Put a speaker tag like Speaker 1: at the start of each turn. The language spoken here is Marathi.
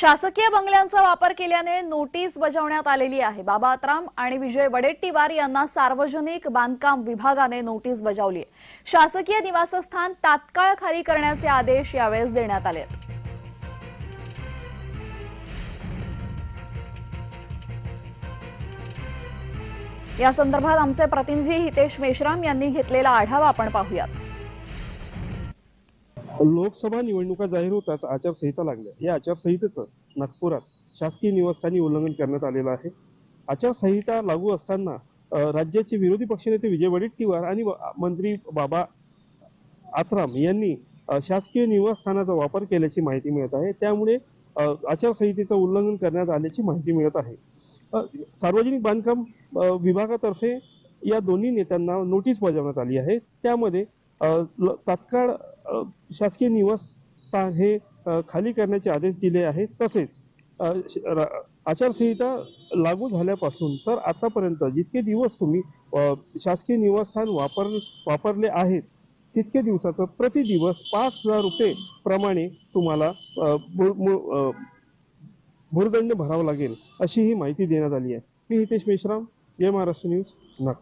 Speaker 1: शासकीय बंगल्यांचा वापर केल्याने नोटीस बजावण्यात आलेली आहे. बाबा अत्राम आणि विजय वडेट्टीवार यांना सार्वजनिक बांधकाम विभागाने नोटीस बजावली आहे. शासकीय निवासस्थान तात्काळ खाली करण्याचे आदेश यावेळेस देण्यात आले आहेत. या संदर्भात आमचे प्रतिनिधी हितेश मेश्राम यांनी घेतलेला आढावा आपण पाहूयात.
Speaker 2: लोकसभा निवडणुका जाहीर होताच आचारसंहिता लागल्या. या आचारसंहितेचं नागपुरात शासकीय निवासस्थानी उल्लंघन करण्यात आलेलं आहे. आचारसंहिता लागू असताना राज्याचे विरोधी पक्षनेते विजय वडेट्टीवार आणि मंत्री बाबा आत्राम यांनी शासकीय निवासस्थानाचा वापर केल्याची माहिती मिळत आहे. त्यामुळे आचारसंहितेचं उल्लंघन करण्यात आल्याची माहिती मिळत आहे. सार्वजनिक बांधकाम विभागातर्फे या दोन्ही नेत्यांना नोटीस बजावण्यात आली आहे. त्यामध्ये तात्काळ शासकीय निवासस्थान हे खाली करण्याचे आदेश दिले आहेत. तसेच आचारसंहिता लागू झाल्यापासून तर आतापर्यंत जितके दिवस तुम्ही शासकीय निवासस्थान वापर वापरले आहेत तितके दिवसाचं प्रति दिवस पाच हजार रुपये प्रमाणे तुम्हाला अ, भुर्दंड भरावा लागेल अशी ही माहिती देण्यात आली आहे. मी हितेश मेश्राम जय महाराष्ट्र न्यूज नागपूर.